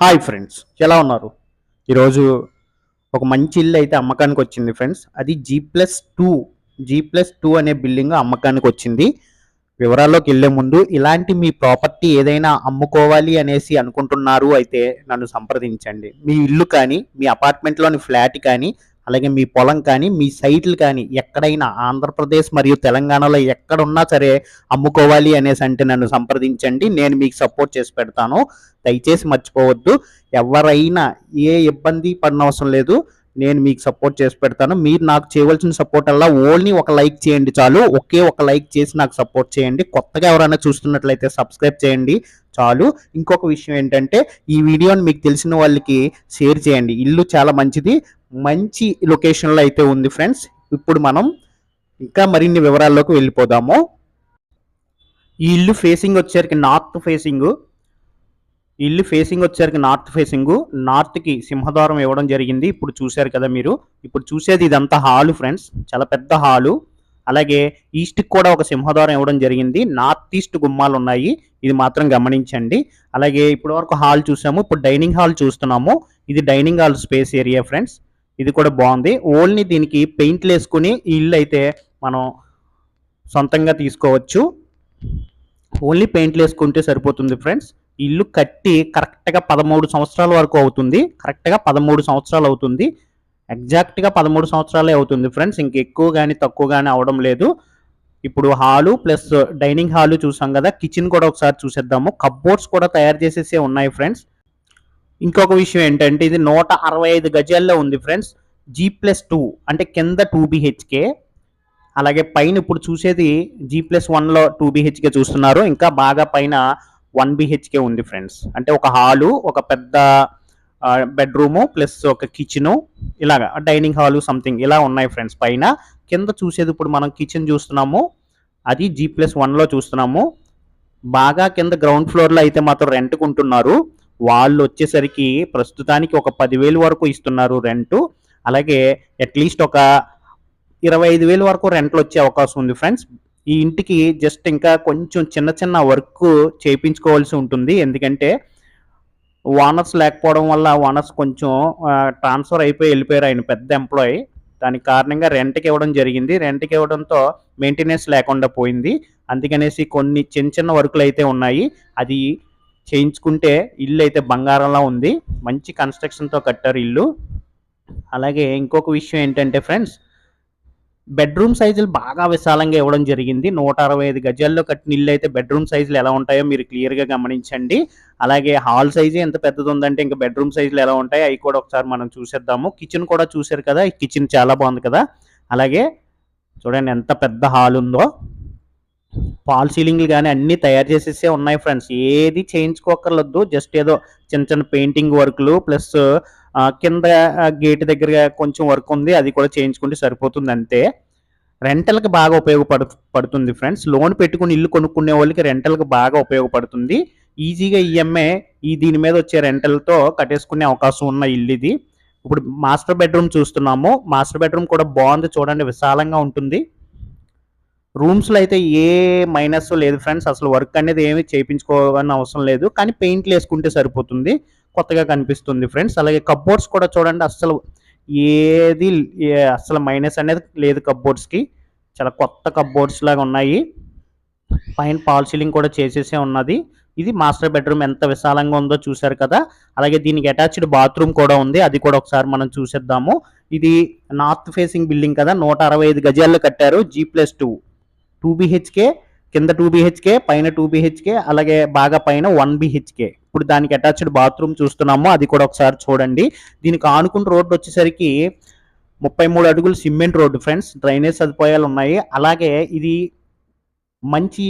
Hi friends ఎలా ఉన్నారు? ఈరోజు ఒక మంచి ఇల్లు అయితే అమ్మకానికి వచ్చింది ఫ్రెండ్స్. అది G plus two G plus two అనే బిల్డింగ్ అమ్మకానికి వచ్చింది. వివరాల్లోకి వెళ్ళే ముందు ఇలాంటి మీ ప్రాపర్టీ ఏదైనా అమ్ముకోవాలి అనేసి అనుకుంటున్నారు అయితే నన్ను సంప్రదించండి. మీ ఇల్లు కానీ మీ అపార్ట్మెంట్లోని ఫ్లాట్ కానీ అలాగే మీ పొలం కానీ మీ సైట్లు కానీ ఎక్కడైనా ఆంధ్రప్రదేశ్ మరియు తెలంగాణలో ఎక్కడున్నా సరే అమ్ముకోవాలి అనేసి అంటే నన్ను సంప్రదించండి. నేను మీకు సపోర్ట్ చేసి పెడతాను. దయచేసి మర్చిపోవద్దు. ఎవరైనా ఏ ఇబ్బంది పడినవసరం లేదు. నేను మీకు సపోర్ట్ చేసి పెడతాను. మీరు నాకు చేయవలసిన సపోర్ట్ అలా ఓన్లీ ఒక లైక్ చేయండి చాలు. ఒకే ఒక లైక్ చేసి నాకు సపోర్ట్ చేయండి. కొత్తగా ఎవరైనా చూస్తున్నట్లయితే సబ్స్క్రైబ్ చేయండి చాలు. ఇంకొక విషయం ఏంటంటే ఈ వీడియోని మీకు తెలిసిన వాళ్ళకి షేర్ చేయండి. ఇల్లు చాలా మంచిది. మంచి లొకేషన్లో అయితే ఉంది ఫ్రెండ్స్ ఇప్పుడు మనం ఇంకా మరిన్ని వివరాల్లోకి వెళ్ళిపోదాము. ఈ ఇల్లు ఫేసింగ్ వచ్చేసరికి నార్త్ ఫేసింగ్ ఇల్లు ఫేసింగ్ వచ్చేసరికి నార్త్ ఫేసింగ్ నార్త్కి సింహద్వారం ఇవ్వడం జరిగింది. ఇప్పుడు చూశారు కదా మీరు. ఇప్పుడు చూసేది ఇదంతా హాలు ఫ్రెండ్స్ చాలా పెద్ద హాలు అలాగే ఈస్ట్కి కూడా ఒక సింహద్వారం ఇవ్వడం జరిగింది. నార్త్ ఈస్ట్ గుమ్మాలు ఉన్నాయి. ఇది మాత్రం గమనించండి. అలాగే ఇప్పటి వరకు హాల్ చూసాము. ఇప్పుడు డైనింగ్ హాల్ చూస్తున్నాము. ఇది dining hall space area friends ఇది కూడా బాగుంది. ఓన్లీ దీనికి పెయింట్లు వేసుకుని ఈ ఇల్లు అయితే మనం సొంతంగా తీసుకోవచ్చు. ఓన్లీ పెయింట్లు వేసుకుంటే సరిపోతుంది ఫ్రెండ్స్. ఇల్లు కట్టి కరెక్ట్గా పదమూడు సంవత్సరాల వరకు అవుతుంది. కరెక్ట్గా పదమూడు సంవత్సరాలు అవుతుంది. ఎగ్జాక్ట్గా పదమూడు సంవత్సరాలే అవుతుంది ఫ్రెండ్స్. ఇంక ఎక్కువ కానీ తక్కువ కానీ అవడం లేదు. ఇప్పుడు హాలు ప్లస్ డైనింగ్ హాలు చూసాం కదా కిచెన్ కూడా ఒకసారి చూసేద్దాము. కప్బోర్డ్స్ కూడా తయారు చేసేసే ఉన్నాయి ఫ్రెండ్స్. ఇంకొక విషయం ఏంటంటే ఇది నూట అరవై ఐదు గజాల్లో ఉంది ఫ్రెండ్స్. జీ ప్లస్ టూ అంటే కింద టూ బిహెచ్కే అలాగే పైన ఇప్పుడు చూసేది జీ ప్లస్ వన్లో టూ బిహెచ్కే చూస్తున్నారు. ఇంకా బాగా పైన వన్ బిహెచ్కే ఉంది ఫ్రెండ్స్. అంటే ఒక హాలు ఒక పెద్ద బెడ్రూము ప్లస్ ఒక కిచెను. ఇలాగా డైనింగ్ హాలు సంథింగ్ ఇలా ఉన్నాయి ఫ్రెండ్స్ పైన. కింద చూసేది ఇప్పుడు మనం కిచెన్ చూస్తున్నాము. అది జీ ప్లస్ వన్లో చూస్తున్నాము. బాగా కింద గ్రౌండ్ ఫ్లోర్లో అయితే మాత్రం రెంట్కు ఉంటున్నారు వాళ్ళు వచ్చేసరికి ప్రస్తుతానికి ఒక పదివేలు వరకు ఇస్తున్నారు రెంట్. అలాగే అట్లీస్ట్ ఒక ఇరవై ఐదు వేలు వరకు రెంట్లు వచ్చే అవకాశం ఉంది ఫ్రెండ్స్. ఈ ఇంటికి జస్ట్ ఇంకా కొంచెం చిన్న చిన్న వర్క్ చేయించుకోవాల్సి ఉంటుంది. ఎందుకంటే ఓనర్స్ లేకపోవడం వల్ల ఓనర్స్ కొంచెం ట్రాన్స్ఫర్ అయిపోయి వెళ్ళిపోయారు ఆయన పెద్ద ఎంప్లాయీ. దానికి కారణంగా రెంట్కి ఇవ్వడం జరిగింది. రెంట్కి ఇవ్వడంతో మెయింటెనెన్స్ లేకుండా పోయింది. అందుకనేసి కొన్ని చిన్న చిన్న వర్కులు అయితే ఉన్నాయి. అది చేయించుకుంటే ఇల్లు అయితే బంగారంలా ఉంది. మంచి కన్స్ట్రక్షన్తో కట్టారు ఇల్లు. అలాగే ఇంకొక విషయం ఏంటంటే ఫ్రెండ్స్ బెడ్రూమ్ సైజులు బాగా విశాలంగా ఇవ్వడం జరిగింది. నూట అరవై ఐదు గజాల్లో కట్టిన ఇల్లు అయితే బెడ్రూమ్ సైజులు ఎలా ఉంటాయో మీరు క్లియర్గా గమనించండి. అలాగే హాల్ సైజు ఎంత పెద్దది ఉందంటే ఇంకా బెడ్రూమ్ సైజులు ఎలా ఉంటాయి అవి కూడా ఒకసారి మనం చూసేద్దాము. కిచెన్ కూడా చూసారు కదా ఈ కిచెన్ చాలా బాగుంది కదా. అలాగే చూడండి ఎంత పెద్ద హాల్ ఉందో. పాల్ సీలింగ్లు కానీ అన్నీ తయారు చేసేసే ఉన్నాయి ఫ్రెండ్స్. ఏది చేయించుకోకర్లేదు జస్ట్ ఏదో చిన్న చిన్న పెయింటింగ్ వర్క్లు ప్లస్ కింద గేట్ దగ్గర కొంచెం వర్క్ ఉంది అది కూడా చేయించుకుంటే సరిపోతుంది అంతే. రెంటల్కి బాగా ఉపయోగపడు పడుతుంది ఫ్రెండ్స్. లోన్ పెట్టుకుని ఇల్లు కొనుక్కునే వాళ్ళకి రెంటల్కి బాగా ఉపయోగపడుతుంది. ఈజీగా ఈఎంఐ ఈ దీని మీద వచ్చే రెంటల్తో కట్టేసుకునే అవకాశం ఉన్న ఇల్లు ఇది. ఇప్పుడు మాస్టర్ బెడ్రూమ్ చూస్తున్నాము. మాస్టర్ బెడ్రూమ్ కూడా బాగుంది. చూడండి విశాలంగా ఉంటుంది. రూమ్స్లో అయితే ఏ మైనస్ లేదు ఫ్రెండ్స్. అసలు వర్క్ అనేది ఏమి చేయించుకోవాలని అవసరం లేదు. కానీ పెయింట్లు వేసుకుంటే సరిపోతుంది. కొత్తగా కనిపిస్తుంది ఫ్రెండ్స్. అలాగే కప్బోర్డ్స్ కూడా చూడండి అస్సలు ఏది అస్సలు మైనస్ అనేది లేదు కప్బోర్డ్స్కి. చాలా కొత్త కప్బోర్డ్స్ లాగా ఉన్నాయి. పైన పాల్ సీలింగ్ కూడా చేసేసే ఉన్నది. ఇది మాస్టర్ బెడ్రూమ్ ఎంత విశాలంగా ఉందో చూశారు కదా. అలాగే దీనికి అటాచ్డ్ బాత్రూమ్ కూడా ఉంది. అది కూడా ఒకసారి మనం చూసేద్దాము. ఇది నార్త్ ఫేసింగ్ బిల్డింగ్ కదా. నూట అరవై ఐదు గజాల్లో కట్టారు. G plus two. Two BHK కింద టూ బిహెచ్కే పైన టూ బిహెచ్కే అలాగే బాగా పైన వన్ బిహెచ్కే. ఇప్పుడు దానికి అటాచ్డ్ బాత్రూమ్ చూస్తున్నాము అది కూడా ఒకసారి చూడండి. దీనికి ఆనుకున్న రోడ్డు వచ్చేసరికి ముప్పై మూడు అడుగులు సిమెంట్ రోడ్డు ఫ్రెండ్స్ డ్రైనేజ్ సదుపాయాలు ఉన్నాయి. అలాగే ఇది మంచి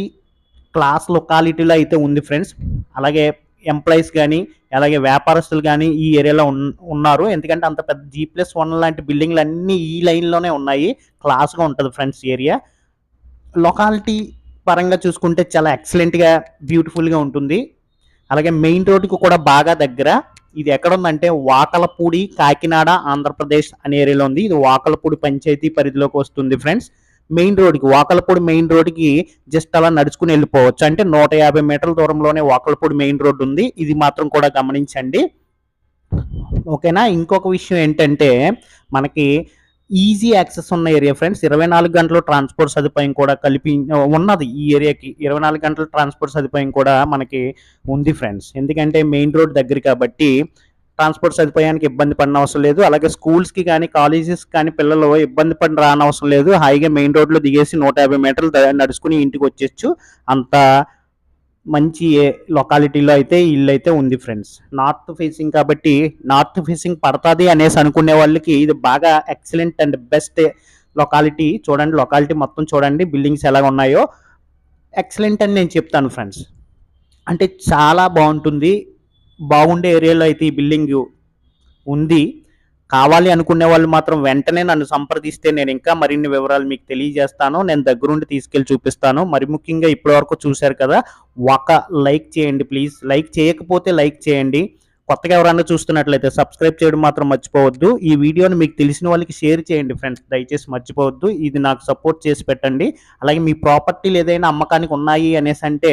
క్లాస్ లొకాలిటీలో అయితే ఉంది ఫ్రెండ్స్. అలాగే ఎంప్లాయీస్ కానీ అలాగే వ్యాపారస్తులు కానీ ఈ ఏరియాలో ఉన్ ఉన్నారు. ఎందుకంటే అంత పెద్ద జీ ప్లస్ వన్ లాంటి బిల్డింగ్లు అన్నీ ఈ లైన్లోనే ఉన్నాయి. క్లాస్గా ఉంటుంది ఫ్రెండ్స్ ఏరియా. లొకాలిటీ పరంగా చూసుకుంటే చాలా ఎక్సలెంట్గా బ్యూటిఫుల్గా ఉంటుంది. అలాగే మెయిన్ రోడ్డుకి కూడా బాగా దగ్గర. ఇది ఎక్కడ ఉందంటే వాకలపూడి కాకినాడ ఆంధ్రప్రదేశ్ అనే ఏరియాలో ఉంది. ఇది వాకలపూడి పంచాయతీ పరిధిలోకి వస్తుంది ఫ్రెండ్స్ మెయిన్ రోడ్కి వాకలపూడి మెయిన్ రోడ్కి జస్ట్ అలా నడుచుకుని వెళ్ళిపోవచ్చు. అంటే నూట యాభై మీటర్ల దూరంలోనే వాకలపూడి మెయిన్ రోడ్డు ఉంది. ఇది మాత్రం కూడా గమనించండి. ఓకేనా? ఇంకొక విషయం ఏంటంటే మనకి ఈజీ యాక్సెస్ ఉన్న ఏరియా ఫ్రెండ్స్ ఇరవై నాలుగు గంటలు ట్రాన్స్పోర్ట్ సదుపాయం కూడా కలిపి ఉన్నది ఈ ఏరియాకి ఇరవై నాలుగు గంటల ట్రాన్స్పోర్ట్ సదుపాయం కూడా మనకి ఉంది ఫ్రెండ్స్ ఎందుకంటే మెయిన్ రోడ్ దగ్గర కాబట్టి ట్రాన్స్పోర్ట్ సదుపాయానికి ఇబ్బంది పడిన అవసరం లేదు. అలాగే స్కూల్స్కి కానీ కాలేజెస్కి కానీ పిల్లలు ఇబ్బంది పడిన రానవసరం లేదు. హాయిగా మెయిన్ రోడ్లో దిగేసి నూట యాభై మీటర్లు నడుచుకుని ఇంటికి వచ్చేచ్చు అంత మంచి లొకాలిటీలో అయితే ఇల్లు అయితే ఉంది ఫ్రెండ్స్ నార్త్ ఫేసింగ్ కాబట్టి నార్త్ ఫేసింగ్ పడుతుంది అనేసి అనుకునే వాళ్ళకి ఇది బాగా ఎక్సలెంట్ అండ్ బెస్ట్ లొకాలిటీ చూడండి లొకాలిటీ మొత్తం చూడండి బిల్డింగ్స్ ఎలా ఉన్నాయో. ఎక్సలెంట్ అని నేను చెప్తాను ఫ్రెండ్స్ అంటే చాలా బాగుంటుంది. బాగుండే ఏరియాలో అయితే ఈ బిల్డింగ్ ఉంది. కావాలి అనుకునే వాళ్ళు మాత్రం వెంటనే నన్ను సంప్రదిస్తే నేను ఇంకా మరిన్ని వివరాలు మీకు తెలియజేస్తాను. నేను దగ్గరుండి తీసుకెళ్ళి చూపిస్తాను. మరి ముఖ్యంగా ఇప్పటివరకు చూశారు కదా ఒక లైక్ చేయండి ప్లీజ్. లైక్ చేయకపోతే లైక్ చేయండి. కొత్తగా ఎవరైనా చూస్తున్నట్లయితే సబ్స్క్రైబ్ చేయడం మాత్రం మర్చిపోవద్దు. ఈ వీడియోని మీకు తెలిసిన వాళ్ళకి షేర్ చేయండి ఫ్రెండ్స్. దయచేసి మర్చిపోవద్దు. ఇది నాకు సపోర్ట్ చేసి పెట్టండి. అలాగే మీ ప్రాపర్టీలు ఏదైనా అమ్మకానికి ఉన్నాయి అనేసి అంటే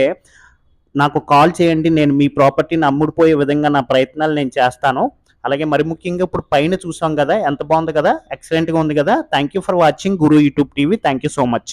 నాకు కాల్ చేయండి. నేను మీ ప్రాపర్టీని అమ్ముడుపోయే విధంగా నా ప్రయత్నాలు నేను చేస్తాను. అలాగే మరి ముఖ్యంగా ఇప్పుడు పైన చూసాం కదా ఎంత బాగుంది కదా? ఎక్సలెంట్గా ఉంది కదా. Thank you for watching Guru YouTube TV thank you so much